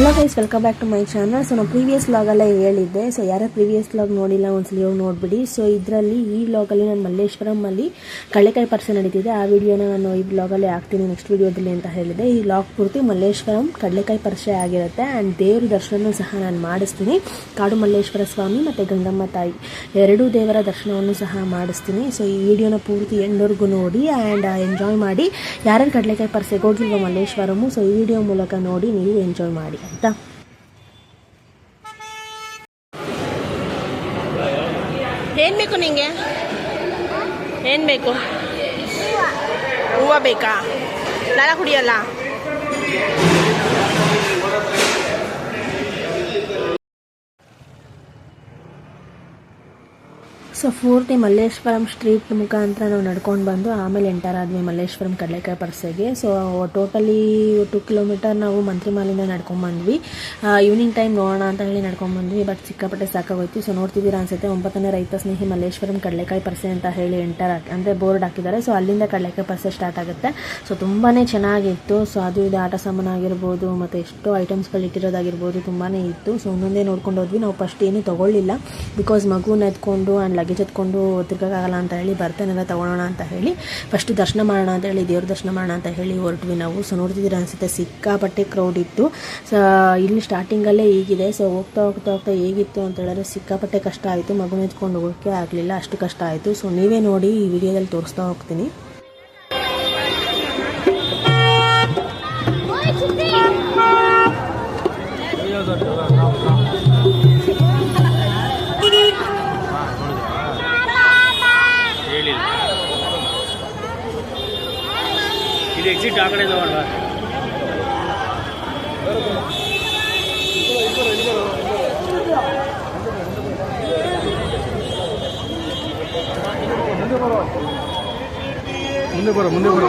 Hello guys welcome back to my channel so ನಾನು previous ಲಾಗಲ್ಲೇ ಹೇಳಿದ್ದೆ. ಸೊ ಯಾರೇ ಪ್ರೀವಿಯಸ್ ಲಾಗ್ ನೋಡಿಲ್ಲ, ಒಂದ್ಸಲಿ ಹೋಗಿ ನೋಡಿಬಿಡಿ. ಸೊ ಇದರಲ್ಲಿ ಈ ಲಾಗಲ್ಲಿ ನಾನು ಮಲ್ಲೇಶ್ವರಮಲ್ಲಿ ಕಳ್ಳೆಕಾಯಿ ಪರ್ಸೆ ನಡೀತಿದೆ. ಆ ವಿಡಿಯೋನ ನಾನು ಈ ಬ್ಲಾಗಲ್ಲಿ ಹಾಕ್ತೀನಿ ನೆಕ್ಸ್ಟ್ ವಿಡಿಯೋದಲ್ಲಿ ಅಂತ ಹೇಳಿದೆ. ಈ ಲಾಗ್ ಪೂರ್ತಿ ಮಲ್ಲೇಶ್ವರಂ ಕಡಲೆಕಾಯಿ ಪರ್ಸೆ ಆಗಿರುತ್ತೆ. ಆ್ಯಂಡ್ ದೇವ್ರ ದರ್ಶನವನ್ನು ಸಹ ನಾನು ಮಾಡಿಸ್ತೀನಿ. ಕಾಡು ಮಲ್ಲೇಶ್ವರ ಸ್ವಾಮಿ ಮತ್ತು ಗಂಗಮ್ಮ ತಾಯಿ ಎರಡೂ ದೇವರ ದರ್ಶನವನ್ನು ಸಹ ಮಾಡಿಸ್ತೀನಿ. ಸೊ ಈ ವಿಡಿಯೋನ ಪೂರ್ತಿ ಎಲ್ಲರಿಗೂ ನೋಡಿ ಆ್ಯಂಡ್ ಎಂಜಾಯ್ ಮಾಡಿ. ಯಾರ್ಯಾರು ಕಡಲೆಕಾಯಿ ಪರ್ಸೆಗೆ ಹೋಗಿಲ್ವ ಮಲ್ಲೇಶ್ವರಮು ಸೊ ಈ ವಿಡಿಯೋ ಮೂಲಕ ನೋಡಿ, ನೀವು ಎಂಜಾಯ್ ಮಾಡಿ. ಆಯಿತಾ ಏನು ಬೇಕು ನಿಂಗೆ? ಏನು ಬೇಕು? ಹೂವ ಬೇಕಾ? ನಾಳೆ ಕುಡಿಯಲ್ಲ? ಸೊ ಪೂರ್ತಿ ಮಲ್ಲೇಶ್ವರಂ ಸ್ಟ್ರೀಟ್ ಮುಖಾಂತರ ನಾವು ನಡ್ಕೊಂಡು ಬಂದು ಆಮೇಲೆ ಎಂಟರ್ ಆದ್ವಿ ಮಲ್ಲೇಶ್ವರಂ ಕಡಲೆಕಾಯಿ ಪರ್ಸೆಗೆ. ಸೊ ಟೋಟಲಿ ಟು ಕಿಲೋಮೀಟರ್ ನಾವು ಮಂತ್ರಿಮಾಲಿಂದ ನಡ್ಕೊಂಡು ಬಂದ್ವಿ. ಈವ್ನಿಂಗ್ ಟೈಮ್ ನೋಡೋಣ ಅಂತ ಹೇಳಿ ನಡ್ಕೊಂಡು ಬಂದ್ವಿ ಬಟ್ ಸಿಕ್ಕಾಪಟ್ಟೆ ಸಾಕಾಗೋಯ್ತು. ಸೊ ನೋಡ್ತಿದ್ದೀರಾ ಅನ್ಸುತ್ತೆ, ಒಂಬತ್ತನೇ ರೈತ ಸ್ನೇಹಿ ಮಲ್ಲೇಶ್ವರಂ ಕಡಲೆಕಾಯಿ ಪರ್ಸೆ ಅಂತ ಹೇಳಿ ಎಂಟರ್, ಅಂದರೆ ಬೋರ್ಡ್ ಹಾಕಿದ್ದಾರೆ. ಸೊ ಅಲ್ಲಿಂದ ಕಡಲೆಕಾಯಿ ಪರ್ಸೆ ಸ್ಟಾರ್ಟ್ ಆಗುತ್ತೆ. ಸೊ ತುಂಬಾ ಚೆನ್ನಾಗಿತ್ತು. ಸೊ ಅದು ಇದು ಆಟ ಸಾಮಾನು ಆಗಿರ್ಬೋದು ಮತ್ತು ಎಷ್ಟೋ ಐಟಮ್ಸ್ಗಳು ಇಟ್ಟಿರೋದಾಗಿರ್ಬೋದು ತುಂಬಾ ಇತ್ತು. ಸೊ ಒಂದೊಂದೇ ನೋಡ್ಕೊಂಡು ಹೋದ್ವಿ. ನಾವು ಫಸ್ಟ್ ಏನೂ ತೊಗೊಳ್ಳಿಲ್ಲ ಬಿಕಾಸ್ ಮಗು ಎತ್ಕೊಂಡು ಆ್ಯಂಡ್ ಲಗೇಜ್ ಎತ್ಕೊಂಡು ತಿರ್ಗೋಕ್ಕಾಗಲ್ಲ ಅಂತ ಹೇಳಿ ಬರ್ತೇನೆಲ್ಲ ತೊಗೊಳೋಣ ಅಂತ ಹೇಳಿ ಫಸ್ಟ್ ದರ್ಶನ ಮಾಡೋಣ ಅಂತ ಹೇಳಿ, ದೇವ್ರ ದರ್ಶನ ಮಾಡೋಣ ಅಂತ ಹೇಳಿ ಹೊರಟ್ವಿ ನಾವು. ಸೊ ನೋಡ್ತಿದ್ದೀರ ಅನಿಸುತ್ತೆ, ಸಿಕ್ಕಾಪಟ್ಟೆ ಕ್ರೌಡ್ ಇತ್ತು. ಸೊ ಇಲ್ಲಿ ಸ್ಟಾರ್ಟಿಂಗಲ್ಲೇ ಹೀಗಿದೆ. ಸೊ ಹೋಗ್ತಾ ಹೋಗ್ತಾ ಹೋಗ್ತಾ ಹೇಗಿತ್ತು ಅಂತ ಹೇಳಿದ್ರೆ ಸಿಕ್ಕಾಪಟ್ಟೆ ಕಷ್ಟ ಆಯಿತು. ಮಗು ಎತ್ಕೊಂಡು ಹೋಗೋಕ್ಕೆ ಆಗಲಿಲ್ಲ, ಅಷ್ಟು ಕಷ್ಟ ಆಯಿತು. ಸೊ ನೀವೇ ನೋಡಿ ಈ ವಿಡಿಯೋದಲ್ಲಿ ತೋರಿಸ್ತಾ ಹೋಗ್ತೀನಿ. ಇದು ಎಕ್ಸಿಟ್ ಆ ಕಡೆ ತಗೊಂಡ ಮುಂದೆ ಬರೋ ಮುಂದೆ ಬರೋ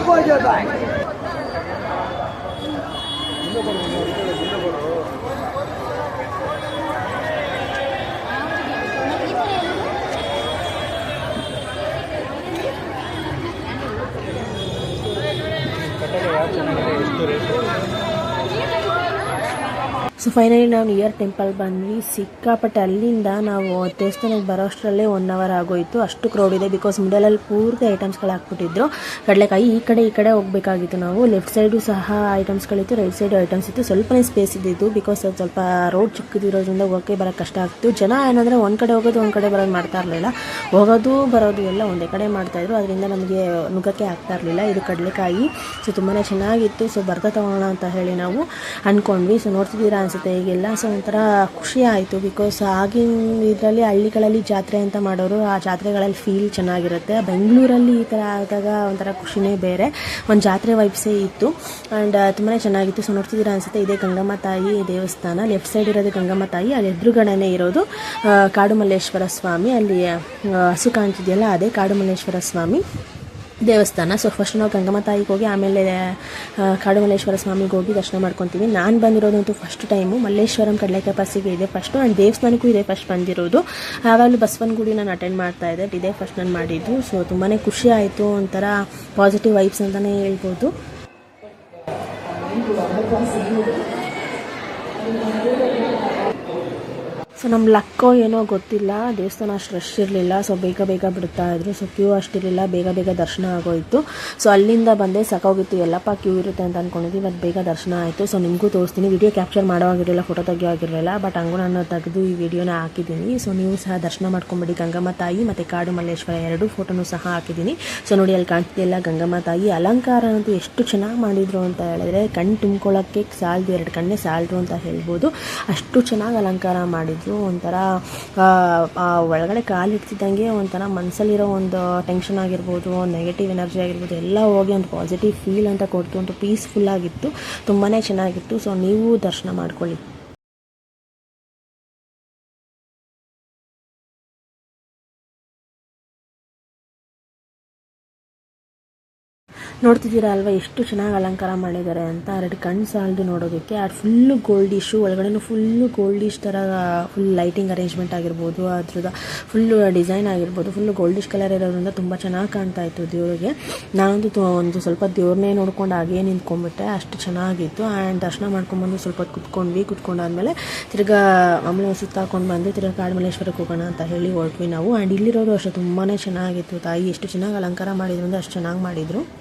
ಸೊ ಫೈನಲಿ ನಾವು ನಿಯರ್ ಟೆಂಪಲ್ ಬಂದ್ವಿ. ಸಿಕ್ಕಾಪಟ್ಟೆ ಅಲ್ಲಿಂದ ನಾವು ದೇವಸ್ಥಾನಕ್ಕೆ ಬರೋ ಅಷ್ಟರಲ್ಲೇ ಒನ್ ಅವರ್ ಆಗೋಯಿತು. ಅಷ್ಟು ಕ್ರೌಡ್ ಇದೆ ಬಿಕಾಸ್ ಮಿಡಲಲ್ಲಿ ಪೂರ್ತಿ ಐಟಮ್ಸ್ಗಳು ಹಾಕ್ಬಿಟ್ಟಿದ್ರು. ಕಡಲೆಕಾಯಿ ಈ ಕಡೆ ಈ ಕಡೆ ಹೋಗಬೇಕಾಗಿತ್ತು ನಾವು. ಲೆಫ್ಟ್ ಸೈಡು ಸಹ ಐಟಮ್ಸ್ಗಳಿತ್ತು ರೈಟ್ ಸೈಡು ಐಟಮ್ಸ್ ಇತ್ತು. ಸ್ವಲ್ಪನೇ ಸ್ಪೇಸ್ ಇದ್ದಿದ್ದು ಬಿಕಾಸ್ ಅದು ಸ್ವಲ್ಪ ರೋಡ್ ಚಿಕ್ಕದಿರೋದ್ರಿಂದ ಹೋಗೋಕ್ಕೆ ಬರೋಕ್ಕೆ ಕಷ್ಟ ಆಗ್ತಿತ್ತು. ಜನ ಏನಂದರೆ ಒಂದು ಕಡೆ ಹೋಗೋದು, ಒಂದು ಕಡೆ ಬರೋದು ಮಾಡ್ತಾ ಇರಲಿಲ್ಲ. ಹೋಗೋದು, ಬರೋದು ಎಲ್ಲ ಒಂದೇ ಕಡೆ ಮಾಡ್ತಾಯಿದ್ರು ಅದರಿಂದ ನಮಗೆ ನುಗ್ಗಕ್ಕೆ ಆಗ್ತಾ ಇರಲಿಲ್ಲ. ಇದು ಕಡಲೆಕಾಯಿ. ಸೊ ತುಂಬಾ ಚೆನ್ನಾಗಿತ್ತು. ಸೊ ಬರ್ತಾ ತೊಗೊಳೋಣ ಅಂತ ಹೇಳಿ ನಾವು ಅಂದ್ಕೊಂಡ್ವಿ ಸೊ ನೋಡ್ತಿದ್ದೀರಾ ಅನಿಸುತ್ತೆ ಈಗೆಲ್ಲ. ಸೊ, ಒಂಥರ ಖುಷಿ ಆಯಿತು ಬಿಕಾಸ್ ಆಗಿನ ಇದರಲ್ಲಿ ಹಳ್ಳಿಗಳಲ್ಲಿ ಜಾತ್ರೆ ಅಂತ ಮಾಡೋರು ಆ ಜಾತ್ರೆಗಳಲ್ಲಿ ಫೀಲ್ ಚೆನ್ನಾಗಿರುತ್ತೆ. ಬೆಂಗಳೂರಲ್ಲಿ ಈ ಥರ ಆದಾಗ ಒಂಥರ ಖುಷಿನೇ ಬೇರೆ. ಒಂದು ಜಾತ್ರೆ ವೈಬ್ಸೇ ಇತ್ತು. ಆ್ಯಂಡ್ ತುಂಬಾ ಚೆನ್ನಾಗಿತ್ತು. ಸೊ, ನೋಡ್ತಿದ್ದೀರಾ ಅನಿಸುತ್ತೆ, ಇದೇ ಗಂಗಮ್ಮ ತಾಯಿ ದೇವಸ್ಥಾನ. ಲೆಫ್ಟ್ ಸೈಡ್ ಇರೋದು ಗಂಗಮ್ಮ ತಾಯಿ, ಅಲ್ಲಿ ಎದುರುಗಡೆನೇ ಇರೋದು ಕಾಡುಮಲ್ಲೇಶ್ವರ ಸ್ವಾಮಿ. ಅಲ್ಲಿ ಹಸು ಕಾಣ್ತಿದೆಯಲ್ಲ, ಅದೇ ಕಾಡುಮಲ್ಲೇಶ್ವರ ಸ್ವಾಮಿ. ದೇವಸ್ಥಾನ. ಸೊ ಫಸ್ಟ್ ನಾವು ಗಂಗಮ್ಮ ತಾಯಿಗೆ ಹೋಗಿ, ಆಮೇಲೆ ಕಾಡುಮಲ್ಲೇಶ್ವರ ಸ್ವಾಮಿಗೆ ಹೋಗಿ ದರ್ಶನ ಮಾಡ್ಕೊತೀವಿ. ನಾನು ಬಂದಿರೋದಂತೂ ಫಸ್ಟ್ ಟೈಮು ಮಲ್ಲೇಶ್ವರಂ, ಕಡಲೆಕಾಯಿ ಪಾಸಿಗೆ ಇದೆ ಫಸ್ಟು ಆ್ಯಂಡ್ ದೇವಸ್ಥಾನಕ್ಕೂ ಇದೆ ಫಸ್ಟ್ ಬಂದಿರೋದು. ಆವಾಗಲೂ ಬಸವನಗುಡಿ ನಾನು ಅಟೆಂಡ್ ಮಾಡ್ತಾ ಇದ್ದೆ. ಇದೇ ಫಸ್ಟ್ ನಾನು ಮಾಡಿದ್ದು. ಸೊ ತುಂಬಾ ಖುಷಿ ಆಯಿತು. ಒಂಥರ ಪಾಸಿಟಿವ್ ವೈಬ್ಸ್ ಅಂತಲೇ ಹೇಳ್ಬೋದು. ಸೊ ನಮ್ಮ ಲಕ್ಕೋ ಏನೋ ಗೊತ್ತಿಲ್ಲ. ದೇವಸ್ಥಾನ ಅಷ್ಟು ರಶ್ ಇರಲಿಲ್ಲ. ಸೊ ಬೇಗ ಬೇಗ ಬಿಡ್ತಾ ಇದ್ರು. ಸೊ ಕ್ಯೂ ಅಷ್ಟಿರಲಿಲ್ಲ ಬೇಗ ಬೇಗ ದರ್ಶನ ಆಗೋಯಿತು. ಸೊ ಅಲ್ಲಿಂದ ಬಂದೆ. ಸಾಕಾಗೋಗಿತ್ತು. ಎಲ್ಲಪ್ಪ ಕ್ಯೂ ಇರುತ್ತೆ ಅಂತ ಅಂದ್ಕೊಂಡಿದ್ವಿ ಬಟ್ ಬೇಗ ದರ್ಶನ ಆಯಿತು. ಸೊ ನಿಮಗೂ ತೋರಿಸ್ತೀನಿ. ವಿಡಿಯೋ ಕ್ಯಾಪ್ಚರ್ ಮಾಡೋವಾಗಿರಲಿಲ್ಲ. ಫೋಟೋ ತೆಗಿಯೋವಾಗಿರಲಿಲ್ಲ ಬಟ್ ಹಂಗೂ ನಾನು ತೆಗೆದು ಈ ವಿಡಿಯೋನ ಹಾಕಿದ್ದೀನಿ. ಸೊ ನೀವು ಸಹ ದರ್ಶನ ಮಾಡ್ಕೊಂಬಿಡಿ. ಗಂಗಮ್ಮ ತಾಯಿ ಮತ್ತು ಕಾಡು ಮಲ್ಲೇಶ್ವರ ಎರಡು ಫೋಟೋನು ಸಹ ಹಾಕಿದ್ದೀನಿ. ಸೊ ನೋಡಿ, ಅಲ್ಲಿ ಕಾಣ್ತಿದ್ದೆಲ್ಲ ಗಂಗಮ್ಮ ತಾಯಿ. ಅಲಂಕಾರ ಅಂತೂ ಎಷ್ಟು ಚೆನ್ನಾಗಿ ಮಾಡಿದ್ರು ಅಂತ ಹೇಳಿದ್ರೆ ಕಣ್ಣು ತುಂಬ್ಕೊಳ್ಳೋಕ್ಕೆ ಸಾಲದು, ಎರಡು ಕಣ್ಣೇ ಸಾಲದು ಅಂತ ಹೇಳ್ಬೋದು. ಅಷ್ಟು ಚೆನ್ನಾಗಿ ಅಲಂಕಾರ ಮಾಡಿದ್ರು. ಒಂಥರ ಆ, ಆ ಒಳಗಡೆ ಕಾಲಿಡ್ತಿದ್ದಂಗೆ ಒಂಥರ ಮನಸ್ಸಲ್ಲಿರೋ ಒಂದು ಟೆನ್ಷನ್ ಆಗಿರ್ಬೋದು ನೆಗೆಟಿವ್ ಎನರ್ಜಿ ಆಗಿರ್ಬೋದು ಎಲ್ಲ ಹೋಗಿ ಒಂದು ಪಾಸಿಟಿವ್ ಫೀಲ್ ಅಂತ ಕೊಡ್ತು ಒಂದು ಪೀಸ್ಫುಲ್ ಆಗಿತ್ತು ತುಂಬಾ ಚೆನ್ನಾಗಿತ್ತು. ಸೊ ನೀವು ದರ್ಶನ ಮಾಡ್ಕೊಳ್ಳಿ. ನೋಡ್ತಿದ್ದೀರಾ ಅಲ್ವಾ? ಎಷ್ಟು ಚೆನ್ನಾಗಿ ಅಲಂಕಾರ ಮಾಡಿದ್ದಾರೆ ಅಂತ. ಎರಡು ಕಣ್ಣು ಸಾಲದು ನೋಡೋದಕ್ಕೆ. ಅದು ಫುಲ್ಲು ಗೋಲ್ಡಿಶು ಒಳಗಡೆನೂ ಫುಲ್ಲು ಗೋಲ್ಡಿಶ್ ಥರ ಫುಲ್ ಲೈಟಿಂಗ್ ಅರೇಂಜ್ಮೆಂಟ್ ಆಗಿರ್ಬೋದು ಅದ್ರದ್ದು ಫುಲ್ಲು ಡಿಸೈನ್ ಆಗಿರ್ಬೋದು ಫುಲ್ಲು ಗೋಲ್ಡಿಶ್ ಕಲರ್ ಇರೋದ್ರಿಂದ ತುಂಬ ಚೆನ್ನಾಗಿ ಕಾಣ್ತಾ ಇತ್ತು ದೇವರಿಗೆ. ನಾನಂತೂ ತು- ಒಂದು ಸ್ವಲ್ಪ ದೇವ್ರನ್ನೇ ನೋಡ್ಕೊಂಡು ಹಾಗೇ ನಿಂತ್ಕೊಂಡ್ಬಿಟ್ಟೆ. ಅಷ್ಟು ಚೆನ್ನಾಗಿತ್ತು. ಆ್ಯಂಡ್ ದರ್ಶನ ಮಾಡ್ಕೊಂಡ್ಬಂದು ಸ್ವಲ್ಪ ಹೊತ್ತು ಕುತ್ಕೊಂಡ್ವಿ. ಕುತ್ಕೊಂಡಾದ್ಮೇಲೆ ತಿರ್ಗಾ ಆಮೇಲೆ ಸುತ್ತಾಕೊಂಡು ಬಂದು ತಿರ್ಗಾ ಕಾಡಮಲ್ಲೇಶ್ವರಕ್ಕೆ ಹೋಗೋಣ ಅಂತ ಹೇಳಿ ಹೊರಟ್ವಿ ನಾವು. ಆ್ಯಂಡ್ ಇಲ್ಲಿರೋರು ಅಷ್ಟೇ ತುಂಬಾ ಚೆನ್ನಾಗಿತ್ತು ತಾಯಿ. ಎಷ್ಟು ಚೆನ್ನಾಗಿ ಅಲಂಕಾರ ಮಾಡಿದ್ರು ಅಂದರೆ ಅಷ್ಟು ಚೆನ್ನಾಗಿ ಮಾಡಿದರು.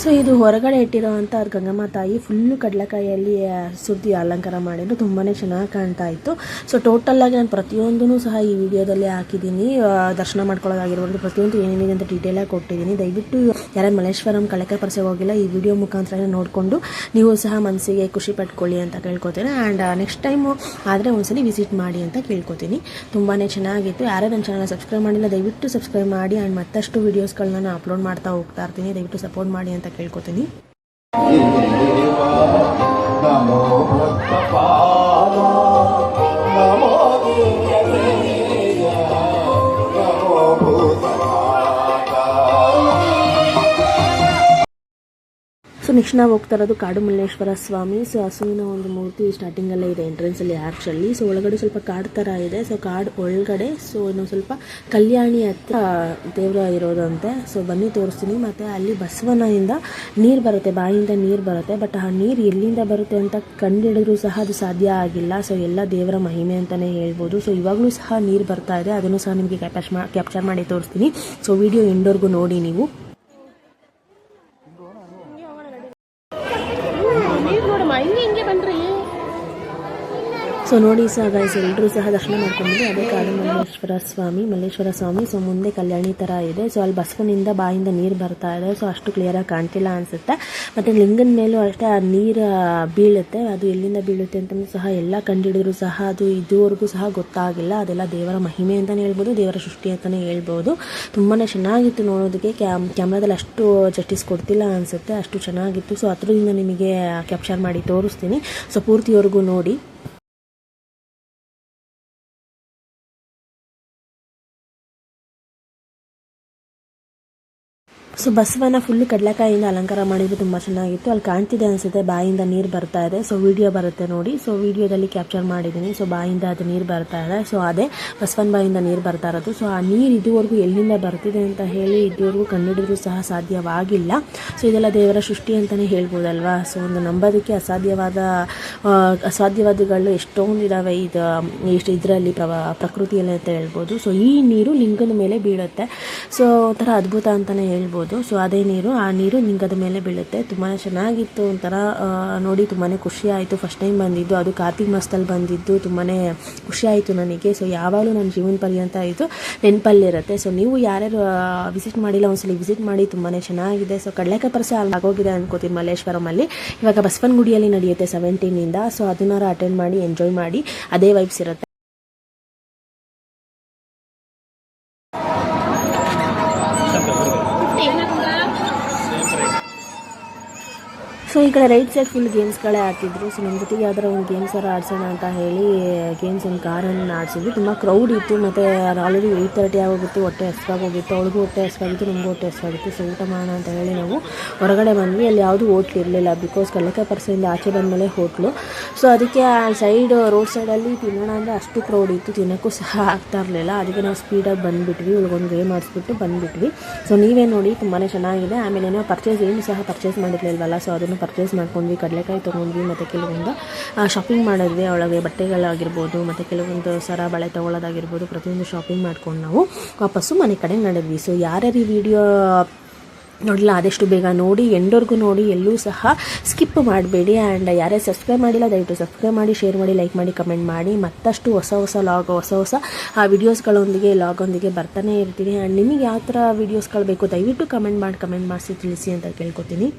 ಸೊ ಇದು ಹೊರಗಡೆ ಇಟ್ಟಿರೋವಂಥ ಅದು ಗಂಗಮ್ಮ ತಾಯಿ ಫುಲ್ಲು ಕಡಲೆಕಾಯಲ್ಲಿ ಸುದ್ದಿ ಅಲಂಕಾರ ಮಾಡಿದ್ರು ತುಂಬಾ ಚೆನ್ನಾಗಿ ಕಾಣ್ತಾ ಇತ್ತು. ಸೊ ಟೋಟಲ್ಲಾಗಿ ನಾನು ಪ್ರತಿಯೊಂದೂ ಸಹ ಈ ವಿಡಿಯೋದಲ್ಲಿ ಹಾಕಿದ್ದೀನಿ. ದರ್ಶನ ಮಾಡ್ಕೊಳ್ಳೋದಾಗಿರ್ಬೋದು ಪ್ರತಿಯೊಂದು ಏನೇನಿದೆ ಅಂತ ಡೀಟೇಲಾಗಿ ಕೊಟ್ಟಿದ್ದೀನಿ. ದಯವಿಟ್ಟು ಯಾರು ಮಲ್ಲೇಶ್ವರಂ ಕಳೆಕ ಪರಿಸೆ ಹೋಗಿಲ್ಲ, ಈ ವಿಡಿಯೋ ಮುಖಾಂತರ ನೋಡಿಕೊಂಡು ನೀವು ಸಹ ಮನಸ್ಸಿಗೆ ಖುಷಿ ಪಟ್ಕೊಳ್ಳಿ ಅಂತ ಕೇಳ್ಕೊತೀನಿ. ಆ್ಯಂಡ್ ನೆಕ್ಸ್ಟ್ ಟೈಮು ಆದರೆ ಒಂದ್ಸಲಿ ವಿಸಿಟ್ ಮಾಡಿ ಅಂತ ಕೇಳ್ಕೊತೀನಿ. ತುಂಬಾ ಚೆನ್ನಾಗಿತ್ತು. ಯಾರೇ ನನ್ನ ಚಾನಲ್ ಸಬ್ಸ್ಕ್ರೈಬ್ ಮಾಡಿಲ್ಲ, ದಯವಿಟ್ಟು ಸಬ್ಸ್ಕ್ರೈಬ್ ಮಾಡಿ. ಆ್ಯಂಡ್ ಮತ್ತಷ್ಟು ವೀಡಿಯೋಸ್ಗಳನ್ನ ನಾನು ಅಪ್ಲೋಡ್ ಮಾಡ್ತಾ ಹೋಗ್ತಾ ಇರ್ತೀನಿ. ದಯವಿಟ್ಟು ಸಪೋರ್ಟ್ ಮಾಡಿ ಅಂತ ಕೇಳ್ಕೊತೀನಿ ನಮೋ ಭಕ್ತಪಾಲ ನಮೋ ನೆಕ್ಸ್ಟ್ ನಾವು ಹೋಗ್ತಾ ಇರೋದು ಕಾಡು ಮಲ್ಲೇಶ್ವರ ಸ್ವಾಮಿ. ಸೊ ಹಸುವಿನ ಒಂದು ಮೂರ್ತಿ ಸ್ಟಾರ್ಟಿಂಗಲ್ಲೇ ಇದೆ ಎಂಟ್ರೆನ್ಸಲ್ಲಿ ಆರ್ಚಲ್ಲಿ ಸೊ ಒಳಗಡೆ ಸ್ವಲ್ಪ ಕಾಡು ಥರ ಇದೆ. ಸೊ ಕಾಡು ಒಳಗಡೆ. ಸೊ ಇನ್ನು ಸ್ವಲ್ಪ ಕಲ್ಯಾಣಿ ಹತ್ರ ದೇವರ ಇರೋದಂತೆ ಸೊ ಬನ್ನಿ ತೋರಿಸ್ತೀನಿ. ಮತ್ತು ಅಲ್ಲಿ ಬಸವನಿಂದ ನೀರು ಬರುತ್ತೆ, ಬಾಯಿಂದ ನೀರು ಬರುತ್ತೆ. ಬಟ್ ಆ ನೀರು ಎಲ್ಲಿಂದ ಬರುತ್ತೆ ಅಂತ ಕಂಡುಹಿಡಿದ್ರೂ ಸಹ ಅದು ಸಾಧ್ಯ ಆಗಿಲ್ಲ. ಸೊ ಎಲ್ಲ ದೇವರ ಮಹಿಮೆ ಅಂತಲೇ ಹೇಳ್ಬೋದು. ಸೊ ಇವಾಗಲೂ ಸಹ ನೀರು ಬರ್ತಾ ಇದೆ. ಅದನ್ನು ಸಹ ನಿಮಗೆ ಕ್ಯಾಪ್ಚರ್ ಮಾಡಿ ತೋರಿಸ್ತೀನಿ. ಸೊ ವಿಡಿಯೋ ಎಂಡೋರ್ಗೂ ನೋಡಿ ನೀವು. ನೀರು ನೋಡಮ್ಮ ಹಿಂಗೆ ಹಿಂಗೆ ಬನ್ರಿ ಸೊ ನೋಡಿ ಸಹ ಗೈಸ್ ಎಲ್ಲರೂ ಸಹ ದರ್ಶನ ಮಾಡ್ಕೊಂಡ್ಬಿಡಿ. ಅದೇ ಕಾಡು ಮಲ್ಲೇಶ್ವರ ಸ್ವಾಮಿ ಮಲ್ಲೇಶ್ವರ ಸ್ವಾಮಿ. ಸೊ ಮುಂದೆ ಕಲ್ಯಾಣಿ ಥರ ಇದೆ. ಸೊ ಅಲ್ಲಿ ಬಸ್ಕನಿಂದ ಬಾಯಿಂದ ನೀರು ಬರ್ತಾ ಇದೆ. ಸೊ ಅಷ್ಟು ಕ್ಲಿಯರಾಗಿ ಕಾಣ್ತಿಲ್ಲ ಅನಿಸುತ್ತೆ. ಮತ್ತು ಲಿಂಗನ ಮೇಲೂ ಅಷ್ಟೇ ಆ ನೀರು ಬೀಳುತ್ತೆ. ಅದು ಎಲ್ಲಿಂದ ಬೀಳುತ್ತೆ ಅಂತಲೂ ಸಹ ಎಲ್ಲ ಕಂಡುಹಿಡಿದ್ರು ಸಹ ಅದು ಇದುವರೆಗೂ ಸಹ ಗೊತ್ತಾಗಿಲ್ಲ. ಅದೆಲ್ಲ ದೇವರ ಮಹಿಮೆ ಅಂತಲೇ ಹೇಳ್ಬೋದು, ದೇವರ ಸೃಷ್ಟಿ ಅಂತಲೇ ಹೇಳ್ಬೋದು. ತುಂಬಾ ಚೆನ್ನಾಗಿತ್ತು ನೋಡೋದಕ್ಕೆ. ಕ್ಯಾಮ್ ಕ್ಯಾಮ್ರಾದಲ್ಲಿ ಅಷ್ಟು ಜಸ್ಟಿಸ್ ಕೊಡ್ತಿಲ್ಲ ಅನಿಸುತ್ತೆ. ಅಷ್ಟು ಚೆನ್ನಾಗಿತ್ತು. ಸೊ ಹತ್ರದಿಂದ ನಿಮಗೆ ಕ್ಯಾಪ್ಚರ್ ಮಾಡಿ ತೋರಿಸ್ತೀನಿ. ಸೊ ಪೂರ್ತಿವರೆಗೂ ನೋಡಿ. ಸೊ ಬಸವನ ಫುಲ್ಲು ಕಡಲೆಕಾಯಿಂದ ಅಲಂಕಾರ ಮಾಡಿದ್ರು ತುಂಬ ಚೆನ್ನಾಗಿತ್ತು. ಅಲ್ಲಿ ಕಾಣ್ತಿದೆ ಅನಿಸುತ್ತೆ, ಬಾಯಿಂದ ನೀರು ಬರ್ತಾ ಇದೆ. ಸೊ ವಿಡಿಯೋ ಬರುತ್ತೆ ನೋಡಿ. ಸೊ ವಿಡಿಯೋದಲ್ಲಿ ಕ್ಯಾಪ್ಚರ್ ಮಾಡಿದ್ದೀನಿ. ಸೊ ಬಾಯಿಂದ ಅದು ನೀರು ಬರ್ತಾ ಇದೆ. ಸೊ ಅದೇ ಬಸವನ ಬಾಯಿಂದ ನೀರು ಬರ್ತಾ ಇರೋದು. ಸೊ ಆ ನೀರು ಇದುವರೆಗೂ ಎಲ್ಲಿಂದ ಬರ್ತಿದೆ ಅಂತ ಹೇಳಿ ಇದುವರೆಗೂ ಕಂಡುಹಿಡಿದ್ರು ಸಹ ಸಾಧ್ಯವಾಗಿಲ್ಲ. ಸೊ ಇದೆಲ್ಲ ದೇವರ ಸೃಷ್ಟಿ ಅಂತಲೇ ಹೇಳ್ಬೋದಲ್ವಾ? ಸೊ ಒಂದು ನಂಬೋದಕ್ಕೆ ಅಸಾಧ್ಯವಾದ ಅಸಾಧ್ಯವಾದಗಳು ಎಷ್ಟೊಂದು ಇದ್ದಾವೆ ಇದು ಎಷ್ಟು ಇದರಲ್ಲಿ ಪ್ರಕೃತಿಯಲ್ಲಿ ಅಂತ ಹೇಳ್ಬೋದು. ಸೊ ಈ ನೀರು ಲಿಂಗದ ಮೇಲೆ ಬೀಳುತ್ತೆ. ಸೊ ಒಂಥರ ಅದ್ಭುತ ಅಂತಲೇ ಹೇಳ್ಬೋದು. ಸೊ ಅದೇ ನೀರು, ಆ ನೀರು ನಿಂಗದ ಮೇಲೆ ಬೀಳುತ್ತೆ. ತುಂಬಾ ಚೆನ್ನಾಗಿತ್ತು ಒಂಥರ ನೋಡಿ ತುಂಬಾ ಖುಷಿ ಆಯಿತು. ಫಸ್ಟ್ ಟೈಮ್ ಬಂದಿದ್ದು. ಅದು ಕಾರ್ತಿಕ್ ಮಾಸದಲ್ಲಿ ಬಂದಿದ್ದು ತುಂಬಾ ಖುಷಿ ಆಯಿತು ನನಗೆ. ಸೊ ಯಾವಾಗಲೂ ನನ್ನ ಜೀವನ ಪರ್ಯಂತ ಇದು ನೆನಪಲ್ಲಿರುತ್ತೆ ಸೊ ನೀವು ಯಾರ್ಯಾರು ವಿಸಿಟ್ ಮಾಡಿಲ್ಲ, ಒಂದ್ಸಲಿ ವಿಸಿಟ್ ಮಾಡಿ ತುಂಬಾ ಚೆನ್ನಾಗಿದೆ. ಸೊ ಕಡಲೆಕಾಯಿ ಪರ್ಸೆ ಅಲ್ಲಿ ಆಗೋಗಿದೆ ಅನ್ಕೋತೀನಿ ಮಲ್ಲೇಶ್ವರಮಲ್ಲಿ ಇವಾಗ ಬಸವನಗುಡಿಯಲ್ಲಿ ನಡೆಯುತ್ತೆ ಸೆವೆಂಟೀನಿಂದ ಸೊ ಅದನ್ನಾರು ಅಟೆಂಡ್ ಮಾಡಿ ಎಂಜಾಯ್ ಮಾಡಿ, ಅದೇ ವೈಬ್ಸ್ ಇರುತ್ತೆ. ಸೊ ಈ ಕಡೆ ರೈಟ್ ಸೈಡ್ ಫುಲ್ ಗೇಮ್ಸ್ಗಳೇ ಆಡ್ತಿದ್ರು ಸೊ ನಮ್ಮ ಜೊತೆಗೆ ಯಾವ್ದಾರ ಒಂದು ಗೇಮ್ಸ್ ಎಲ್ಲ ಆಡ್ಸೋಣ ಅಂತ ಹೇಳಿ ಗೇಮ್ಸ್ ಒಂದು ಕಾರನ್ನು ಆಡಿಸಿದ್ವಿ. ತುಂಬ ಕ್ರೌಡ್ ಇತ್ತು. ಮತ್ತು ಆಲ್ರೆಡಿ ಏಯ್ಟ್ ತರ್ಟಿ ಆಗೋಗಿತ್ತು. ಹೊಟ್ಟೆ ಹಸ್ಕಾಗೋಗಿತ್ತು ಅವಳಿಗೂ ಹೊಟ್ಟೆ ಹಸ್ಕಾಗಿತ್ತು. ನಮಗೂ ಹೊಟ್ಟೆ ಹಸ್ಕಾಗಿತ್ತು. ಸೊ ಊಟ ಮಾಡೋಣ ಅಂತ ಹೇಳಿ ನಾವು ಹೊರಗಡೆ ಬಂದ್ವಿ. ಅಲ್ಲಿ ಯಾವುದೂ ಹೋಟ್ಲ್ ಇರಲಿಲ್ಲ ಬಿಕಾಸ್ ಕಳ್ಳಕಾಯಿ ಪರ್ಸೆಯಿಂದ ಆಚೆ ಬಂದಮೇಲೆ ಹೋಟ್ಲು ಸೊ ಅದಕ್ಕೆ ಆ ಸೈಡ್ ರೋಡ್ ಸೈಡಲ್ಲಿ ತಿನ್ನೋಣ ಅಂದರೆ ಅಷ್ಟು ಕ್ರೌಡ್ ಇತ್ತು. ತಿನ್ನೋಕ್ಕೂ ಸಹ ಆಗ್ತಾ ಇರಲಿಲ್ಲ. ಅದಕ್ಕೆ ನಾವು ಸ್ಪೀಡಾಗಿ ಬಂದುಬಿಟ್ವಿ. ಇವ್ಳಿಗೊಂದು ಗೇಮ್ ಆಡಿಸ್ಬಿಟ್ಟು ಬಂದುಬಿಟ್ವಿ. ಸೊ ನೀವೇ ನೋಡಿ. ತುಂಬಾ ಚೆನ್ನಾಗಿದೆ. ಆಮೇಲೆ ಏನೋ ಪರ್ಚೇಸ್ ಏನು ಸಹ ಪರ್ಚೇಸ್ ಮಾಡಿರಲಿಲ್ವಲ್ಲ. ಸೊ ಅದನ್ನು ಪರ್ಚೇಸ್ ಮಾಡ್ಕೊಂಡ್ವಿ, ಕಡಲೆಕಾಯಿ ತೊಗೊಂಡ್ವಿ, ಮತ್ತು ಕೆಲವೊಂದು ಶಾಪಿಂಗ್ ಮಾಡಿದ್ವಿ. ಒಳಗೆ ಬಟ್ಟೆಗಳಾಗಿರ್ಬೋದು, ಮತ್ತು ಕೆಲವೊಂದು ಸರ, ಬಳೆ ತೊಗೊಳ್ಳೋದಾಗಿರ್ಬೋದು ಪ್ರತಿಯೊಂದು ಶಾಪಿಂಗ್ ಮಾಡ್ಕೊಂಡು ನಾವು ವಾಪಸ್ಸು ಮನೆ ಕಡೆ ನಡೆದ್ವಿ. ಸೊ ಯಾರ್ಯಾರು ಈ ವಿಡಿಯೋ ನೋಡಿಲ್ಲ ಆದಷ್ಟು ಬೇಗ ನೋಡಿ, ಎಂಡೋರ್ಗೂ ನೋಡಿ, ಎಲ್ಲೂ ಸಹ ಸ್ಕಿಪ್ ಮಾಡಬೇಡಿ. ಆ್ಯಂಡ್ ಯಾರೇ ಸಬ್ಸ್ಕ್ರೈಬ್ ಮಾಡಿಲ್ಲ, ದಯವಿಟ್ಟು ಸಬ್ಸ್ಕ್ರೈಬ್ ಮಾಡಿ ಶೇರ್ ಮಾಡಿ ಲೈಕ್ ಮಾಡಿ ಕಮೆಂಟ್ ಮಾಡಿ. ಮತ್ತಷ್ಟು ಹೊಸ ಹೊಸ ಲಾಗ್ ಹೊಸ ಹೊಸ ವಿಡಿಯೋಸ್ಗಳೊಂದಿಗೆ ಲಾಗೊಂದಿಗೆ ಬರ್ತಾನೆ ಇರ್ತೀನಿ ಆ್ಯಂಡ್ ನಿಮಗೆ ಯಾವ ಥರ ವೀಡಿಯೋಸ್ಗಳು ಬೇಕು, ದಯವಿಟ್ಟು ಕಮೆಂಟ್ ಮಾಡಿ ಕಮೆಂಟ್ ಮಾಡಿಸಿ, ತಿಳಿಸಿ ಅಂತ ಕೇಳ್ಕೊತೀನಿ.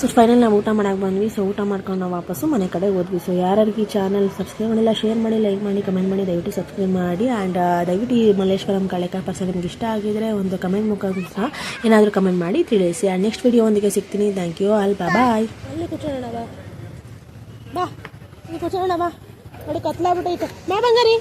ಸೊ ಫೈನಲ್ ನಾವು ಊಟ ಮಾಡಕ್ಕೆ ಬಂದ್ವಿ. ಸೊ ಊಟ ಮಾಡ್ಕೊಂಡು ನಾವು ವಾಪಸ್ಸು ಮನೆ ಕಡೆ ಹೋದ್ವಿ. ಸೊ ಯಾರ್ಯಾರಿಗೆ ಈ ಚಾನಲ್ ಸಬ್ಸ್ಕ್ರೈಬ್ ಮಾಡಿಲ್ಲ ಶೇರ್ ಮಾಡಿ ಲೈಕ್ ಮಾಡಿ ಕಮೆಂಟ್ ಮಾಡಿ, ದಯವಿಟ್ಟು ಸಬ್ಸ್ಕ್ರೈಬ್ ಮಾಡಿ. ಆ್ಯಂಡ್ ದಯವಿಟ್ಟು ಈ ಮಲ್ಲೇಶ್ವರಂ ಕಳೆಕಾಯಿ ಪಾರ್ಸಲ್ ನಿಮ್ಗೆ ಇಷ್ಟ ಆಗಿದ್ರೆ ಒಂದು ಕಮೆಂಟ್ ಮುಖಾಂತರ ಏನಾದರೂ ಕಮೆಂಟ್ ಮಾಡಿ ತಿಳಿಸಿ. ಆ್ಯಂಡ್ ನೆಕ್ಸ್ಟ್ ವಿಡಿಯೋ ಒಂದಿಗೆ ಸಿಗ್ತೀನಿ. ಥ್ಯಾಂಕ್ ಯು ಆಲ್ ಬಾಯ್ ಅಲ್ಲಿ ಕೂತ್ಕೊಳ್ಳೋಣ, ಬಾ. ಬಾ ಬಾ. ನೋಡಿ, ಕತ್ಲಾಗ್ಬಿಟ್ಟೈತೆ. ಬಾ, ಬಂಗಾರಿ.